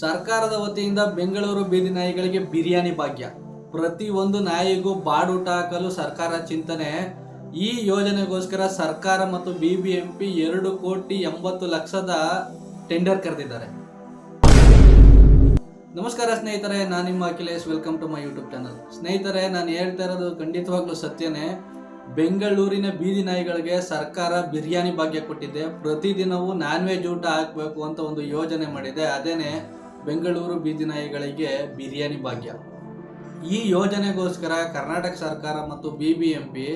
ಸರ್ಕಾರದ ವತಿಯಿಂದ ಬೆಂಗಳೂರು ಬೀದಿ ನಾಯಿಗಳಿಗೆ ಬಿರಿಯಾನಿ ಭಾಗ್ಯ. ಪ್ರತಿ ಒಂದು ನಾಯಿಗೂ ಬಾಡೂಟ ಹಾಕಲು ಸರ್ಕಾರ ಚಿಂತನೆ. ಈ ಯೋಜನೆಗೋಸ್ಕರ ಸರ್ಕಾರ ಮತ್ತು ಬಿಬಿಎಂಪಿ ಎರಡು ಕೋಟಿ ಎಂಬತ್ತು ಲಕ್ಷದ ಟೆಂಡರ್ ಕರೆದಿದ್ದಾರೆ. ನಮಸ್ಕಾರ ಸ್ನೇಹಿತರೆ, ನಾನು ನಿಮ್ಮ Akhilesh welcome to my YouTube channel ಸ್ನೇಹಿತರೆ, ನಾನು ಹೇಳ್ತಾ ಇರೋದು ಖಂಡಿತವಾಗ್ಲೂ ಸತ್ಯನೇ. ಬೆಂಗಳೂರಿನ ಬೀದಿ ನಾಯಿಗಳಿಗೆ ಸರ್ಕಾರ ಬಿರಿಯಾನಿ ಭಾಗ್ಯ ಕೊಟ್ಟಿದೆ. ಪ್ರತಿದಿನವೂ ನಾನ್ ವೆಜ್ ಊಟ ಹಾಕಬೇಕು ಅಂತ ಒಂದು ಯೋಜನೆ ಮಾಡಿದೆ. ಅದೇನೆ ಬೆಂಗಳೂರು ಬೀದಿ ನಾಯಿಗಳಿಗೆ ಬಿರಿಯಾನಿ ಭಾಗ್ಯ. ಈ ಯೋಜನೆಗೋಸ್ಕರ ಕರ್ನಾಟಕ ಸರ್ಕಾರ ಮತ್ತು ಬಿ ಬಿ ಎಂ ಪಿ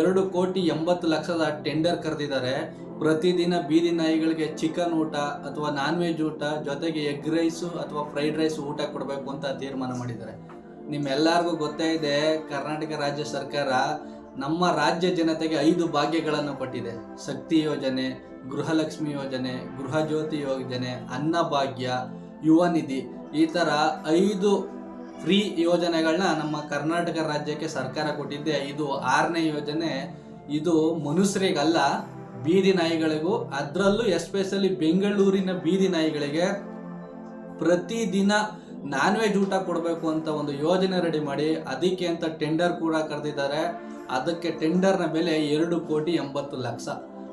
ಎರಡು ಕೋಟಿ ಎಂಬತ್ತು ಲಕ್ಷದ ಟೆಂಡರ್ ಕರೆದಿದ್ದಾರೆ. ಪ್ರತಿದಿನ ಬೀದಿ ನಾಯಿಗಳಿಗೆ ಚಿಕನ್ ಊಟ ಅಥವಾ ನಾನ್ ವೆಜ್ ಊಟ ಜೊತೆಗೆ ಎಗ್ ರೈಸು ಅಥವಾ ಫ್ರೈಡ್ ರೈಸ್ ಊಟ ಕೊಡಬೇಕು ಅಂತ ತೀರ್ಮಾನ ಮಾಡಿದ್ದಾರೆ. ನಿಮ್ಮೆಲ್ಲರಿಗೂ ಗೊತ್ತೇ ಇದೆ, ಕರ್ನಾಟಕ ರಾಜ್ಯ ಸರ್ಕಾರ ನಮ್ಮ ರಾಜ್ಯ ಜನತೆಗೆ ಐದು ಭಾಗ್ಯಗಳನ್ನು ಕೊಟ್ಟಿದೆ. ಶಕ್ತಿ ಯೋಜನೆ, ಗೃಹಲಕ್ಷ್ಮಿ ಯೋಜನೆ, ಗೃಹ ಜ್ಯೋತಿ ಯೋಜನೆ ಅನ್ನಭಾಗ್ಯ ಯುವ ನಿಧಿ ಈ ಥರ ಐದು ಫ್ರೀ ಯೋಜನೆಗಳನ್ನ ನಮ್ಮ ಕರ್ನಾಟಕ ರಾಜ್ಯಕ್ಕೆ ಸರ್ಕಾರ ಕೊಟ್ಟಿದ್ದೆ. ಇದು ಆರನೇ ಯೋಜನೆ. ಇದು ಮನುಷ್ಯರಿಗಲ್ಲ, ಬೀದಿ ನಾಯಿಗಳಿಗೂ, ಅದರಲ್ಲೂ ಎಸ್ಪೆಷಲಿ ಬೆಂಗಳೂರಿನ ಬೀದಿ ನಾಯಿಗಳಿಗೆ ಪ್ರತಿದಿನ ನಾನ್ ವೆಜ್ ಊಟ ಕೊಡಬೇಕು ಅಂತ ಒಂದು ಯೋಜನೆ ರೆಡಿ ಮಾಡಿ, ಅದಕ್ಕೆ ಅಂತ ಟೆಂಡರ್ ಕೂಡ ಕರೆದಿದ್ದಾರೆ. ಅದಕ್ಕೆ ಟೆಂಡರ್ನ ಬೆಲೆ ಎರಡು ಕೋಟಿ ಎಂಬತ್ತು ಲಕ್ಷ.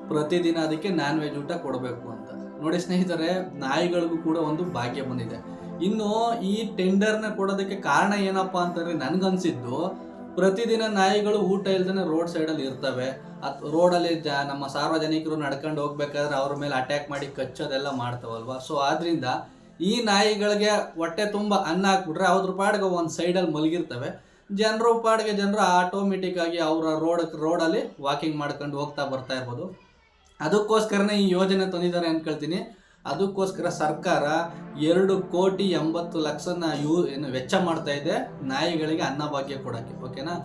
ಪ್ರತಿದಿನ ಅದಕ್ಕೆ ನಾನ್ ವೆಜ್ ಊಟ ಕೊಡಬೇಕು ಅಂತ. ನೋಡಿ ಸ್ನೇಹಿತರೆ, ನಾಯಿಗಳಿಗೂ ಕೂಡ ಒಂದು ಭಾಗ್ಯ ಬಂದಿದೆ. ಇನ್ನು ಈ ಟೆಂಡರ್ನ ಕೊಡೋದಕ್ಕೆ ಕಾರಣ ಏನಪ್ಪಾ ಅಂತಂದ್ರೆ ನನ್ಗನ್ಸಿದ್ದು, ಪ್ರತಿದಿನ ನಾಯಿಗಳು ಊಟ ಇಲ್ದೇ ರೋಡ್ ಸೈಡಲ್ಲಿ ಇರ್ತವೆ. ಅತ್ ರೋಡಲ್ಲಿ ಜ, ನಮ್ಮ ಸಾರ್ವಜನಿಕರು ನಡ್ಕೊಂಡು ಹೋಗ್ಬೇಕಾದ್ರೆ ಅವ್ರ ಮೇಲೆ ಅಟ್ಯಾಕ್ ಮಾಡಿ ಕಚ್ಚೋದೆಲ್ಲ ಮಾಡ್ತಾವಲ್ವಾ? ಸೊ ಆದ್ರಿಂದ ಈ ನಾಯಿಗಳಿಗೆ ಹೊಟ್ಟೆ ತುಂಬ ಅನ್ನ ಹಾಕ್ಬಿಟ್ರೆ ಅವ್ರ ಪಾಡ್ಗೆ ಒಂದು ಸೈಡಲ್ಲಿ ಮಲಗಿರ್ತವೆ. ಜನರು ಪಾಡ್ಗೆ ಜನರು ಆಟೋಮೆಟಿಕ್ ಆಗಿ ಅವರ ರೋಡ್ ರೋಡಲ್ಲಿ ವಾಕಿಂಗ್ ಮಾಡ್ಕೊಂಡು ಹೋಗ್ತಾ ಬರ್ತಾ ಇರ್ಬೋದು. ಅದಕ್ಕೋಸ್ಕರನೇ ಈ ಯೋಜನೆ ತಂದಿದ್ದಾರೆ ಅಂದ್ಕೊಳ್ತೀನಿ ಅದಕ್ಕೋಸ್ಕರ ಸರ್ಕಾರ ಎರಡು ಕೋಟಿ ಎಂಬತ್ತು ಲಕ್ಷನ ಯೂ ಏನು ವೆಚ್ಚ ಮಾಡ್ತಾ ಇದೆ. ನಾಯಿಗಳಿಗೆ ಅನ್ನಭಾಗ್ಯ ಕೊಡೋಕ್ಕೆ, ಓಕೆನಾ?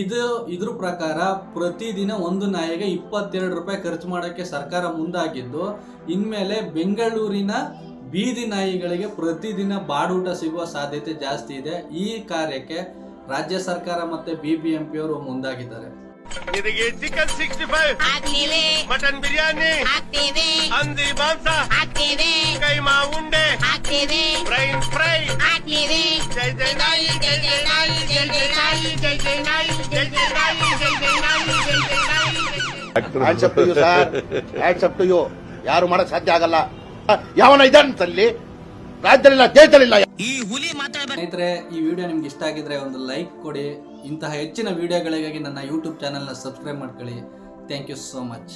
ಇದು, ಇದ್ರ ಪ್ರಕಾರ ಪ್ರತಿದಿನ ಒಂದು ನಾಯಿಗೆ ಇಪ್ಪತ್ತೆರಡು ರೂಪಾಯಿ ಖರ್ಚು ಮಾಡೋಕ್ಕೆ ಸರ್ಕಾರ ಮುಂದಾಗಿದ್ದು, ಇನ್ಮೇಲೆ ಬೆಂಗಳೂರಿನ ಬೀದಿ ನಾಯಿಗಳಿಗೆ ಪ್ರತಿದಿನ ಬಾಡೂಟ ಸಿಗುವ ಸಾಧ್ಯತೆ ಜಾಸ್ತಿ ಇದೆ. ಈ ಕಾರ್ಯಕ್ಕೆ ರಾಜ್ಯ ಸರ್ಕಾರ ಮತ್ತೆ ಬಿ ಬಿ ಎಂ ಪಿ ಅವರು ಮುಂದಾಗಿದ್ದಾರೆ. ನಿನಗೆ ಚಿಕನ್ ಸಿಕ್ಸ್ಟಿ ಫೈವ್ ಹಾಕ್ತೇವೆ ಮಟನ್ ಬಿರಿಯಾನಿ ಹಾಕ್ತೀವಿ ಹಂದಿ ಮಾಂಸ ಕೈ ಮಾ ಉಂಡೆ ಹಾಕ್ತೀವಿ ಫ್ರೈ ಫ್ರೈ ಹಾಕ್ತೀವಿ ಜೈ ಜೈ ನಾಯಿ ಜೈ ಜೈ ನಾಯಿ ಜೈ ಜೈ ನಾಯಿ ಜೈ ಜೈ ನಾಯಿ ಜೈ ಜೈ ನಾಯಿ ಜೈ ಜೈ ನಾಯಿ ಜೈ ಜೈ ನಾಯಿ hands up to you sir hands up to you ಯಾರು ಮಾಡಕ್ ಸಾಧ್ಯ ಆಗಲ್ಲ. ಯಾವನ ಇದ್ದಾನಂತಲ್ಲಿ ರಾಜ್ಯದಲ್ಲಿಲ್ಲ ದೇಶದಲ್ಲಿಲ್ಲ ಸ್ನೇಹಿತರೆ ಈ ವಿಡಿಯೋ ನಿಮ್ಗೆ ಇಷ್ಟ ಆಗಿದ್ರೆ ಒಂದು ಲೈಕ್ ಕೊಡಿ. ಇಂತಹ ಹೆಚ್ಚಿನ ವಿಡಿಯೋಗಳಿಗಾಗಿ ನನ್ನ ಯೂಟ್ಯೂಬ್ ಚಾನೆಲ್ನ ಸಬ್ಸ್ಕ್ರೈಬ್ ಮಾಡ್ಕೊಳ್ಳಿ. Thank you so much.